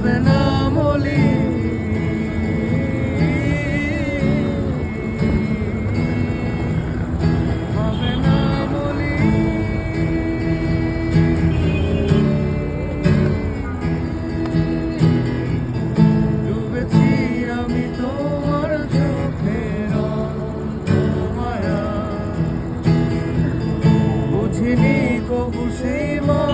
হবে না মলি। হবে আমি তোমার চোখের তোমার বুঝিনি কবু সেই মা